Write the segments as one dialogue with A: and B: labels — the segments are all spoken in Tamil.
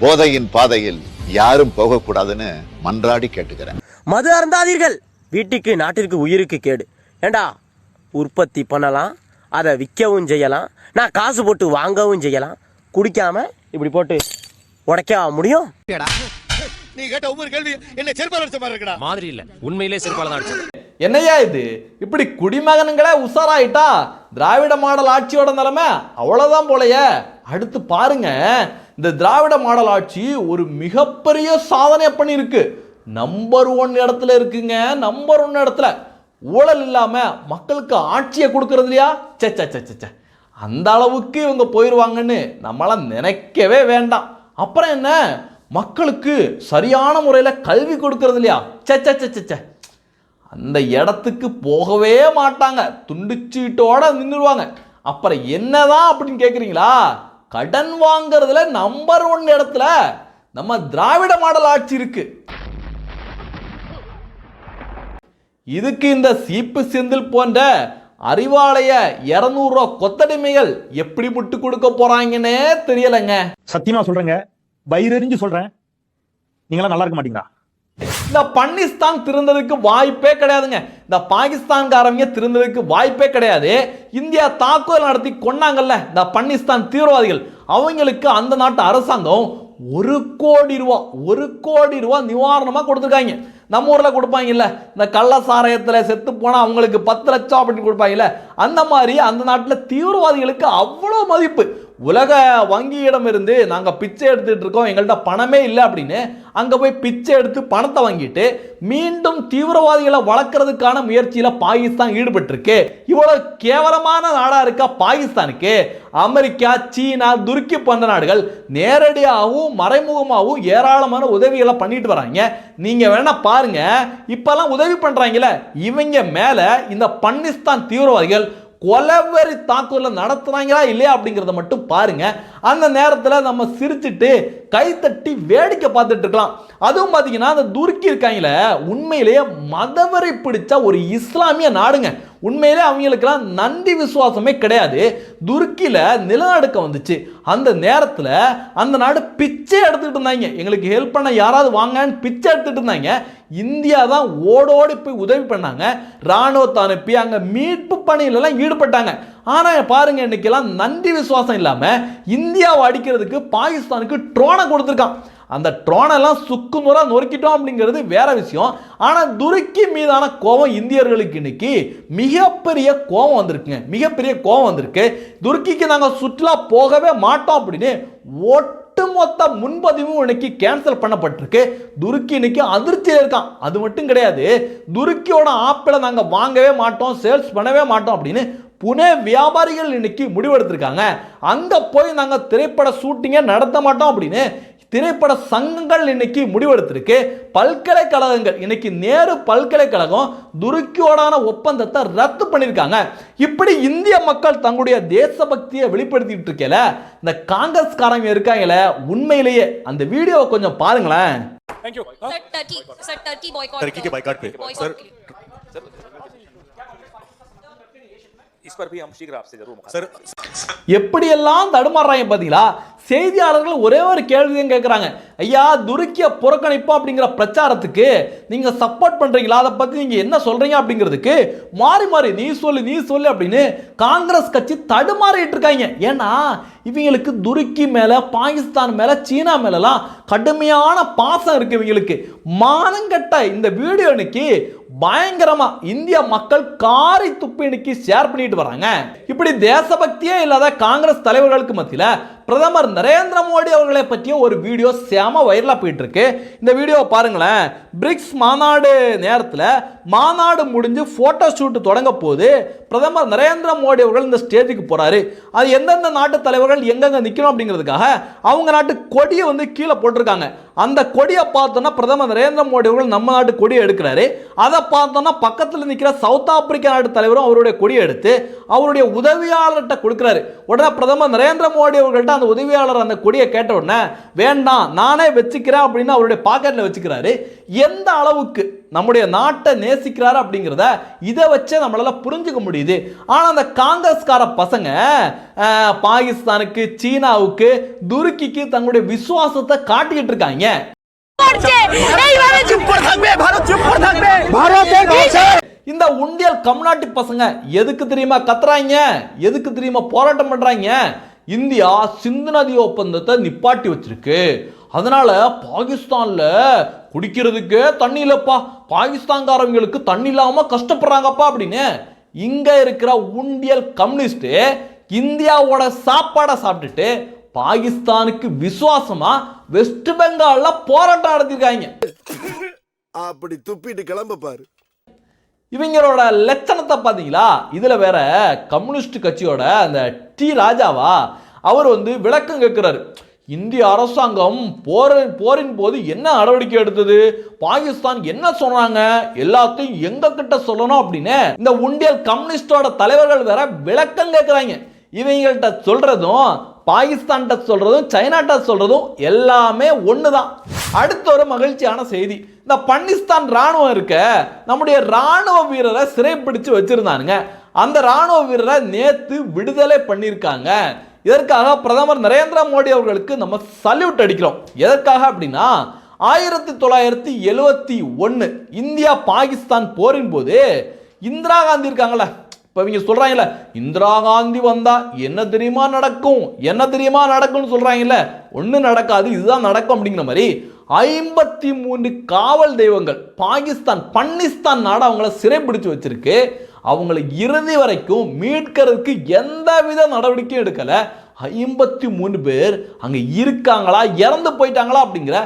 A: போதையின் பாதையில் யாரும் போகக்கூடாதுன்னு மன்றாடி கேட்டுக்கிறேன்.
B: மது அருந்தாதீர்கள். வீட்டுக்கு நாட்டிற்கு உயிருக்கு கேடு. ஏண்டா உற்பத்தி பண்ணலாம் அதை விற்கவும் செய்யலாம் நான் காசு போட்டு வாங்கவும் செய்யலாம். குடிக்காம இப்படி போட்டு உடைக்க முடியும்?
C: நீ கேட்ட ஒவ்வொரு கேள்வி என்ன செருப்பால் அடிச்ச மாதிரி இருக்கடா.
D: மாதிரி இல்ல. உண்மையிலே செருப்பால தான் அடிச்சது.
E: என்னையா இது? இப்படி குடிமகனுங்களே உஷாராயிட்டா? திராவிட மாடல் ஆட்சியோட நிலைமை அவ்வளவுதான் போலயே. அடுத்து பாருங்க. இந்த திராவிட மாடல் ஆட்சி ஒரு மிகப்பெரிய சாதனை பண்ணியிருக்கு. நம்பர் ஒன் இடத்துல இருக்குங்க நம்பர் ஒன் இடத்துல. ஊழல் இல்லாமல் மக்களுக்கு ஆட்சியை கொடுக்கறது இல்லையா? சே சே அந்த அளவுக்கு இவங்க போயிடுவாங்கன்னு நம்மளாம் நினைக்கவே வேண்டாம். அப்புறம் என்ன? மக்களுக்கு சரியான முறையில் கல்வி கொடுக்கறது இல்லையா? சே சே அந்த இடத்துக்கு போகவே மாட்டாங்க. துண்டுச்சீட்டோட நின்றுடுவாங்க அப்புறம் என்னதான் அப்படின்னு கேட்குறீங்களா கடன் வாங்குறதுல நம்பர் ஒன் இடத்துல நம்ம திராவிட மாடல் ஆட்சி இருக்கு. இதுக்கு இந்த சீப்பு செந்தில் போன்ற அறிவாலய இரநூறுவா கொத்தடிமைகள் எப்படி முட்டு கொடுக்க போறாங்கன்னே தெரியலைங்க.
F: சத்தியமா சொல்றேங்க. வயிறறிஞ்சு சொல்றேன். நீங்களாம் நல்லா இருக்க மாட்டீங்களா?
E: இந்த பன்னிஸ்தான் திருந்ததுக்கு வாய்ப்பே கிடையாதுங்க. இந்த பாகிஸ்தான்காரங்க திருந்ததுக்கு வாய்ப்பே கிடையாது. இந்தியா தாக்குதல் நடத்தி கொண்டாங்கல்ல இந்த பன்னிஸ்தான் தீவிரவாதிகள். அவங்களுக்கு அந்த நாட்டு அரசாங்கம் ஒரு கோடி ரூபா ஒரு கோடி ரூபா நிவாரணமாக கொடுத்துருக்காங்க. நம்ம ஊர்ல கொடுப்பாங்கல்ல இந்த கள்ள சாராயத்துல செத்து போனால் அவங்களுக்கு பத்து லட்சம் அப்படின்னு கொடுப்பாங்கல்ல அந்த மாதிரி அந்த நாட்டில் தீவிரவாதிகளுக்கு அவ்வளோ மதிப்பு. உலக வங்கியிடம் இருந்து பிச்சை எடுத்துகிட்டு இருக்கோம் எங்கள்கிட்ட பணமே இல்லை அப்படின்னு அங்கே போய் பிச்சை எடுத்து பணத்தை வாங்கிட்டு மீண்டும் தீவிரவாதிகளை வளர்க்கறதுக்கான முயற்சியில் பாகிஸ்தான் ஈடுபட்டிருக்கு. இவ்வளோ கேவலமான நாடாக இருக்கா பாகிஸ்தானுக்கு? அமெரிக்கா சீனா துருக்கி போன்ற நாடுகள் நேரடியாகவும் மறைமுகமாகவும் ஏராளமான உதவிகளை பண்ணிட்டு வராங்க. நீங்கள் வேணால் பாருங்க இப்போல்லாம் உதவி பண்ணுறாங்கல்ல இவங்க மேலே இந்த பன்னிஸ்தான் தீவிரவாதிகள் கொலவெறி தாக்குதல நடத்துகிறாங்களா இல்லையா அப்படிங்கிறத மட்டும் பாருங்க. அந்த நேரத்தில் நம்ம சிரிச்சிட்டு கைத்தட்டி வேடிக்கை பார்த்துட்டு இருக்கலாம். அதுவும் பார்த்தீங்கன்னா அந்த துருக்கி இருக்காங்களே உண்மையிலேயே மதவரை பிடிச்ச ஒரு இஸ்லாமிய நாடுங்க. உண்மையிலே அவங்களுக்கெல்லாம் நன்றி விசுவாசமே கிடையாது. துருக்கியில் நிலநடுக்கம் வந்துச்சு. அந்த நேரத்தில் அந்த நாடு பிச்சை எடுத்துகிட்டு இருந்தாங்க. எங்களுக்கு ஹெல்ப் பண்ண யாராவது வாங்கன்னு பிச்சை எடுத்துகிட்டு இருந்தாங்க. இந்தியா தான் ஓடோடி போய் உதவி பண்ணாங்க. இராணுவத்தை அனுப்பி அங்கே மீட்பு பணியிலலாம் ஈடுபட்டாங்க. ஆனால் பாருங்க இன்னைக்கெல்லாம் நன்றி விசுவாசம் இல்லாமல் இந்தியாவை அடிக்கிறதுக்கு பாகிஸ்தானுக்கு ட்ரோனை கொடுத்துருக்கான். அந்த ட்ரோனெல்லாம் சுக்குநூறா நொறுக்கிட்டோம் அப்படிங்கிறது வேற விஷயம். ஆனால் துருக்கி மீதான கோபம் இந்தியர்களுக்கு இன்னைக்கு மிகப்பெரிய கோபம் வந்திருக்குங்க. மிகப்பெரிய கோபம் வந்திருக்கு. துருக்கிக்கு நாங்கள் சுற்றுலா போகவே மாட்டோம் அப்படின்னு ஒட்டுமொத்த முன்பதிவும் இன்னைக்கு கேன்சல் பண்ணப்பட்டிருக்கு. துருக்கி இன்னைக்கு அதிர்ச்சியில் இருக்கான். அது மட்டும் கிடையாது. துருக்கியோட ஆப்பிளை நாங்கள் வாங்கவே மாட்டோம் சேல்ஸ் பண்ணவே மாட்டோம் அப்படின்னு புனே வியாபாரிகள் இன்னைக்கு முடிவெடுத்திருக்காங்க. அங்கே போய் நாங்கள் திரைப்பட ஷூட்டிங்கே நடத்த மாட்டோம் அப்படின்னு திரைப்பட சங்கங்கள் இன்னைக்கு முடிவெடுத்திருக்கு. பல்கலைக்கழகங்கள் இன்னைக்கு நேரு பல்கலைக்கழகம் துருக்கியோடான ஒப்பந்தத்தை ரத்து பண்ணியிருக்காங்க. இப்படி இந்திய மக்கள் தங்களுடைய தேசபக்தியை வெளிப்படுத்திட்டு இருக்கல இந்த காங்கிரஸ்காரங்க இருக்காங்களே உண்மையிலேயே அந்த வீடியோவை கொஞ்சம் பாருங்களேன்.
G: पर भी हम शीघ्र आपसे जरूर मुखातिब
C: सर
E: எப்படியெல்லாம் தடுமாறுறாங்க பார்த்தீங்களா செய்தியாளர்கள் ஒரே ஒரு கேள்வியும் கேட்குறாங்க ஐயா துருக்கிய புறக்கணிப்பு? அப்படிங்கிற பிரச்சாரத்துக்கு நீங்கள் சப்போர்ட் பண்ணுறீங்களா அதை பற்றி நீங்கள் என்ன சொல்கிறீங்க அப்படிங்கிறதுக்கு மாறி மாறி நீ சொல்லு நீ சொல்லு அப்படின்னு காங்கிரஸ் கட்சி தடுமாறிட்டு இருக்காங்க. ஏன்னா இவங்களுக்கு துருக்கி மேலே பாகிஸ்தான் மேலே சீனா மேலெலாம் கடுமையான பாசம் இருக்குது இவங்களுக்கு. மானங்கட்ட இந்த வீடியோ இன்னைக்கு பயங்கரமா இந்திய மக்கள் காரி துப்பி இன்னைக்கு ஷேர் பண்ணிட்டு வராங்க. இப்படி தேசபக்தியே இல்லாத காங்கிரஸ் தலைவர்களுக்கு மத்தியில் பிரதமர் நரேந்திர மோடி அவர்களை பற்றிய ஒரு வீடியோ செம வைரலாக போயிட்டு இருக்கு இந்த வீடியோவை பாருங்களேன். பிரிக்ஸ் மாநாடு நேரத்தில் மாநாடு முடிஞ்சு ஃபோட்டோ ஷூட் தொடங்க போது பிரதமர் நரேந்திர மோடி அவர்கள் இந்த ஸ்டேஜுக்கு போறாரு. அது எந்தெந்த நாட்டு தலைவர்கள் எங்கெங்க நிற்கணும் அப்படிங்கிறதுக்காக அவங்க நாட்டு கொடியை வந்து கீழே போட்டிருக்காங்க. அந்த கொடியை பார்த்தோன்னா பிரதமர் நரேந்திர மோடி அவர்கள் நம்ம நாட்டு கொடியை எடுக்கிறாரு. அதை பார்த்தோன்னா பக்கத்தில் நிற்கிற சவுத் ஆப்பிரிக்கா நாட்டு தலைவரும் அவருடைய கொடியை எடுத்து அவருடைய உதவியாளர்கிட்ட கொடுக்குறாரு. உடனே பிரதமர் நரேந்திர மோடி அவர்கள்ட்ட அந்த உதவியாளர் அந்த கொடியை கேட்ட உடனே வேண்டாம் நானே வச்சுக்கிறேன் அப்படின்னு அவருடைய பாக்கெட்டில் வச்சுக்கிறாரு. எந்த அளவுக்கு நம்முடைய நாட்டை நேசிக்கிறாரு அப்படிங்கிறத இதை வச்சே நம்மளால புரிஞ்சுக்க முடியுது. ஆனால் அந்த காங்கிரஸ்கார பசங்க பாகிஸ்தானுக்கு சீனாவுக்கு துருக்கிக்கு தங்களுடைய விசுவாசத்தை காட்டிக்கிட்டு இருக்காங்க. இந்த உண்டியல் கம்நாட்டு பசங்க எதுக்கு தெரியுமா கத்துறாங்க? எதுக்கு தெரியுமா போராட்டம் பண்றாங்க? இந்தியா சிந்து நதி ஒப்பந்தத்தை நிப்பாட்டி வச்சிருக்கு. அதனால பாகிஸ்தான்ல குடிக்கிறதுக்கு தண்ணி இல்லப்பா. பாகிஸ்தான்காரங்களுக்கு தண்ணி இல்லாம கஷ்டப்படுறாங்கப்பா அப்படின்னு. இங்க இருக்கிற உண்டியல் கம்யூனிஸ்ட் இந்தியாவோட சாப்பாடை சாப்பிட்டுட்டு பாகிஸ்தானுக்கு விசுவாசமா வெஸ்ட் பெங்கால்ல போராட்டம் நடத்திருக்காங்க.
C: அப்படி துப்பிட்டு கிளம்ப பாரு.
E: இவங்களோட லட்சணத்தை பார்த்தீங்களா? இதில் வேற கம்யூனிஸ்ட் கட்சியோட அந்த டி ராஜாவா அவர் வந்து விளக்கம் கேட்கிறாரு. இந்திய அரசாங்கம் போரின் போரின் போது என்ன நடவடிக்கை எடுத்தது? பாகிஸ்தான் என்ன சொன்னாங்க? எல்லாத்தையும் எங்க கிட்ட சொல்லணும் அப்படின்னு இந்த உண்டியல் கம்யூனிஸ்டோட தலைவர்கள் வேற விளக்கம் கேட்குறாங்க. இவங்கள்ட்ட சொல்றதும் பாகிஸ்தான்கிட்ட சொல்கிறதும் சைனாட்ட சொல்கிறதும் எல்லாமே ஒன்று தான் அடுத்த ஒரு மகிழ்ச்சியான செய்தி. இந்த பன்னிஸ்தான் ராணுவம் இருக்க நம்முடைய ராணுவ வீரரை சிறைப்பிடிச்சு வச்சிருந்தானுங்க. அந்த ராணுவ வீரரை நேற்று விடுதலை பண்ணியிருக்காங்க. இதற்காக பிரதமர் நரேந்திர மோடி அவர்களுக்கு நம்ம சல்யூட் அடிக்கிறோம். எதற்காக அப்படின்னா ஆயிரத்தி தொள்ளாயிரத்தி எழுவத்தி ஒன்று இந்தியா பாகிஸ்தான் போரின் போது இந்திரா காந்தி இருக்காங்களே இப்போ இவங்க சொல்கிறாங்கல்ல இந்திரா காந்தி வந்தால் என்ன தெரியுமா நடக்கும்? என்ன தெரியுமா நடக்கும்னு சொல்கிறாங்கல்ல ஒன்றும் நடக்காது இதுதான் நடக்கும் அப்படிங்கிற மாதிரி ஐம்பத்தி மூன்று காவல் தெய்வங்கள் பாகிஸ்தான் பன்னிஸ்தான் நாடு அவங்கள சிறைப்பிடிச்சு வச்சிருக்கு. அவங்கள இறுதி வரைக்கும் மீட்கிறதுக்கு எந்தவித நடவடிக்கையும் எடுக்கலை. ஐம்பத்தி மூணு பேர் அங்கே இருக்காங்களா இறந்து போயிட்டாங்களா அப்படிங்கிற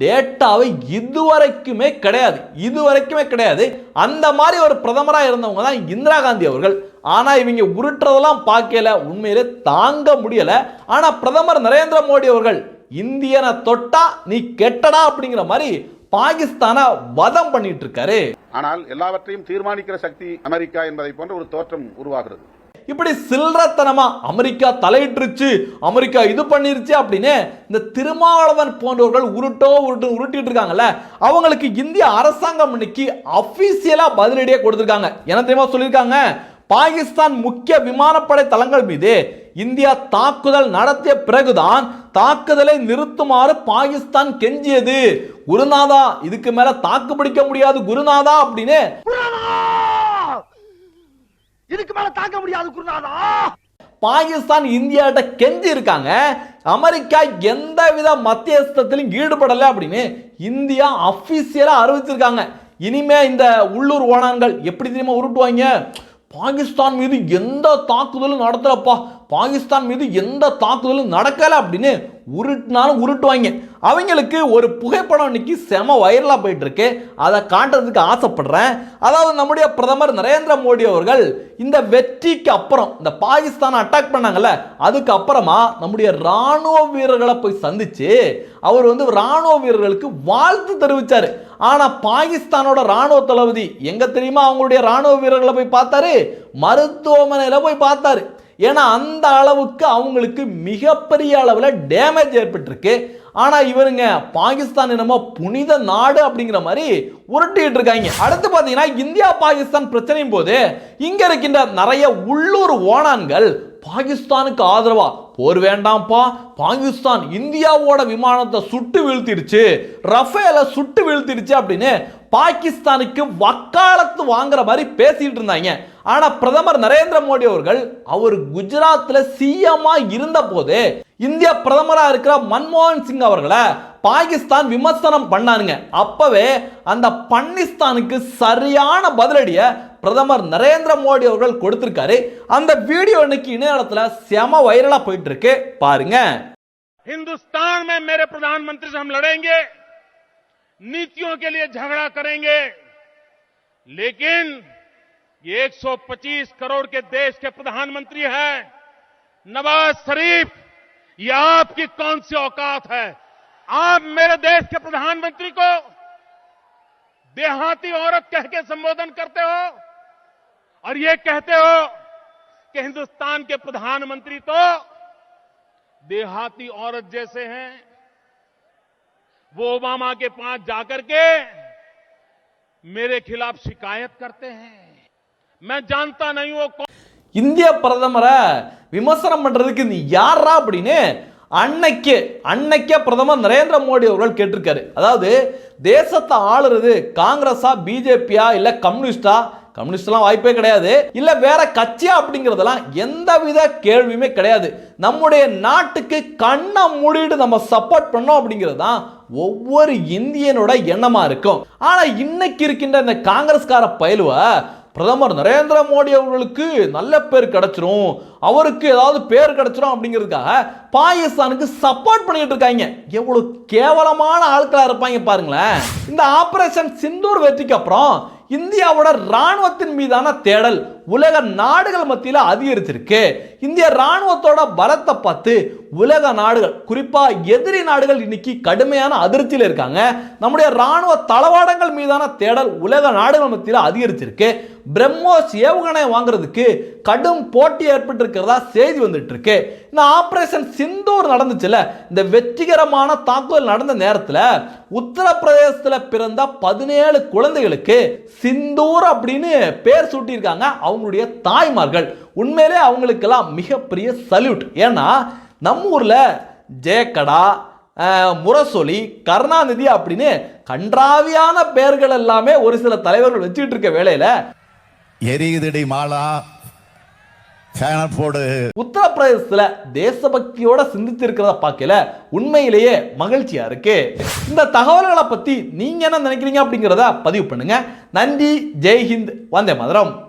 E: டேட்டாவை இதுவரைக்குமே கிடையாது. இதுவரைக்குமே கிடையாது. அந்த மாதிரி ஒரு பிரதமராக இருந்தவங்க தான் இந்திரா காந்தி அவர்கள். ஆனால் இவங்க உருட்டுறதெல்லாம் பார்க்கல. உண்மையிலே தாங்க முடியல. ஆனால் பிரதமர் நரேந்திர மோடி அவர்கள் இந்தியனை தொட்டா நீ கெட்டடா அப்படிங்கிற மாதிரி பாகிஸ்தானை வதம் பண்ணிட்டு இருக்காரு.
H: ஆனால் எல்லாவற்றையும் தீர்மானிக்கிற சக்தி அமெரிக்கா என்பதை போன்ற ஒரு தோற்றம் உருவாகிறது.
E: இப்படி சில்லறத்தனமாக அமெரிக்கா தலையிட்டுருச்சு அமெரிக்கா இது பண்ணிருச்சு அப்படின்னு இந்த திருமாவளவன் போன்றவர்கள் உருட்டோ உருட்டு உருட்டிட்டு இருக்காங்கல்ல அவங்களுக்கு இந்திய அரசாங்கம் இன்னைக்கு அஃபீஷியலாக பதிலடியே கொடுத்துருக்காங்க. என்ன தெரியுமா சொல்லியிருக்காங்க? பாகிஸ்தான் முக்கிய விமானப்படை தளங்கள் மீது இந்தியா தாக்குதல் நடத்திய பிறகுதான் தாக்குதலை நிறுத்துமாறு பாகிஸ்தான் கெஞ்சியது. குருநாதா இதுக்கு மேல தாக்கு பிடிக்க முடியாது குருநாதா அப்படின்னு
C: மேல தாங்க முடியாது குருநாதா.
E: பாகிஸ்தான் இந்தியாட்ட கெஞ்சி இருக்காங்க. அமெரிக்கா எந்த வித மத்தியஸ்தத்திலும் ஈடுபடலை அப்படின்னு இந்தியா அபிஷியலா அறிவிச்சிருக்காங்க. இனிமே இந்த உள்ளூர் ஓனான்கள் எப்படி தெரியுமா உருட்டுவாங்க? பாகிஸ்தான் மீது எந்த தாக்குதலும் நடத்தலப்பா. பாகிஸ்தான் மீது எந்த தாக்குதலும் நடக்கல அப்படின்னு உருட்டினாலும் உருட்டுவாங்க. அவங்களுக்கு ஒரு புகைப்படம் இன்னைக்கு செம வைரலாக போயிட்டுருக்கு. அதை காட்டுறதுக்கு ஆசைப்படுறேன். அதாவது நம்முடைய பிரதமர் நரேந்திர மோடி அவர்கள் இந்த வெற்றிக்கு அப்புறம் இந்த பாகிஸ்தானை அட்டாக் பண்ணாங்கல்ல அதுக்கு அப்புறமா நம்முடைய ராணுவ வீரர்களை போய் சந்திச்சு அவர் வந்து ராணுவ வீரர்களுக்கு வாழ்த்து தெரிவித்தார் ஆனால் பாகிஸ்தானோட ராணுவ தளபதி எங்கே தெரியுமா அவங்களுடைய ராணுவ வீரர்களை போய் பார்த்தாரு? மருத்துவமனையில் போய் பார்த்தாரு. ஏன்னா அந்த அளவுக்கு அவங்களுக்கு மிகப்பெரிய அளவில் டேமேஜ் ஏற்பட்டிருக்கு. ஆனால் இவருங்க பாகிஸ்தான் என்னமோ புனித நாடு அப்படிங்கிற மாதிரி உருட்டிட்டு இருக்காங்க. அடுத்து பார்த்தீங்கன்னா இந்தியா பாகிஸ்தான் பிரச்சனையும் போது இங்கே இருக்கின்ற நிறைய உள்ளூர் ஓனான்கள் பாகிஸ்தானுக்கு ஆதரவா போர் வேண்டாம்ப்பா பாகிஸ்தான் இந்தியாவோட விமானத்தை சுட்டு வீழ்த்திடுச்சு ரஃபேல சுட்டு வீழ்த்திடுச்சு அப்படின்னு பாகிஸ்தானுக்கு வக்காலத்து வாங்குற மாதிரி பேசிட்டு இருந்தாங்க. ஆனா பிரதமர் நரேந்திர மோடி அவர்கள் அவர் குஜராத்ல சிஎம்மா இருந்த போது இந்திய பிரதமரா இருக்கிற மன்மோகன் சிங் அவர்களை பாகிஸ்தான் விமர்சனம் பண்ணானுங்க அப்பவே அந்த பன்னிஸ்தானுக்கு சரியான பதிலடிய பிரதமர் நரேந்திர மோடி அவர்கள் கொடுத்திருக்காரு அந்த வீடியோ இன்னைக்கு இணையதளத்துல செம வைரலா போயிட்டு இருக்கு பாருங்க
G: हिंदुस्तान में मेरे प्रधानमंत्री से हम लड़ेंगे नीतियों के लिए झगड़ा करेंगे लेकिन ये 125 करोड़ के देश के प्रधानमंत्री हैं। नवाज़ शरीफ, ये आपकी कौन सी औकात है? आप मेरे देश के प्रधानमंत्री को देहाती औरत कह के संबोधन करते हो और ये कहते हो कि हिंदुस्तान के प्रधानमंत्री तो देहाती औरत जैसे हैं। वो ओबामा के पास जाकर के मेरे खिलाफ शिकायत करते हैं।
E: இந்திய பிரதமரை விமர்சனம் பண்றதுக்கு நீ யாரா அப்படின்னு அன்னைக்கு அன்னைக்கே பிரதமர் நரேந்திர மோடி அவர்கள் கேட்டிருக்காரு. அதாவது தேசத்தை ஆளுறது காங்கிரஸா பிஜேபியா இல்ல கம்யூனிஸ்டா? கம்யூனிஸ்ட்லாம் வாய்ப்பே கிடையாது. இல்ல வேற கட்சியா அப்படிங்கிறதெல்லாம் எந்தவித கேள்வியுமே கிடையாது. நம்முடைய நாட்டுக்கு கண்ணை மூடிட்டு நம்ம சப்போர்ட் பண்ணோம் அப்படிங்கிறது தான் ஒவ்வொரு இந்தியனோட எண்ணமா இருக்கும். ஆனா இன்னைக்கு இருக்கின்ற இந்த காங்கிரஸ்கார பயிலுவை பிரதமர் நரேந்திர மோடி அவர்களுக்கு நல்ல பேர் கிடைச்சிரும். அவருக்கு ஏதாவது பேர் கிடைச்சிரும் அப்படிங்கிறதுக்காக பாகிஸ்தானுக்கு சப்போர்ட் பண்ணிட்டு இருக்காங்க. எவ்வளவு கேவலமான ஆட்களா இருப்பாங்க பாருங்களேன். இந்த ஆபரேஷன் சிந்தூர் வெற்றிக்கு அப்புறம் இந்தியாவோட ராணுவத்தின் மீதான தேடல். உலக நாடுகள் மத்தியில் அதிகரிச்சிருக்கு. இந்திய ராணுவத்தோட பலத்தை பார்த்து உலக நாடுகள் குறிப்பாக எதிரி நாடுகள் இன்னைக்கு கடுமையான அதிருப்தியில் இருக்காங்க. நம்முடைய ராணுவ தளவாடங்கள் மீதான தேடல் உலக நாடுகள் மத்தியில் அதிகரிச்சிருக்கு. பிரம்மோஸ் ஏவுகணை வாங்குறதுக்கு கடும் போட்டி ஏற்பட்டிருக்கிறதா செய்தி வந்துட்டு இருக்கு இந்த ஆபரேஷன் சிந்தூர் நடந்துச்சுல இந்த வெற்றிகரமான தாக்குதல் நடந்த நேரத்தில் உத்தரப்பிரதேசத்தில் பிறந்த பதினேழு குழந்தைகளுக்கு சிந்தூர் அப்படின்னு பேர் சூட்டியிருக்காங்க. அவங்களுடைய தாய்மார்கள். உண்மையிலே அவங்களுக்கெல்லாம் மிகப்பெரிய சல்யூட் ஏன்னா நம்ம ஊரில் ஜெயக்கடா முரசொலி கருணாநிதி அப்படின்னு கன்றாவியான பெயர்கள் எல்லாமே ஒரு சில தலைவர்கள் வச்சுக்கிட்டு இருக்க வேளையில
A: எரியுதடி மாலா. போடு.
E: உத்தரப்பிரதேசத்துல தேசபக்தியோட சிந்தித்து இருக்கிறத பார்க்கல உண்மையிலேயே மகிழ்ச்சியா இருக்கு. இந்த தகவல்களை பத்தி நீங்க என்ன நினைக்கிறீங்க அப்படிங்கிறத பதிவு பண்ணுங்க. நன்றி ஜெய்ஹிந்த் வந்தே மதுரம்.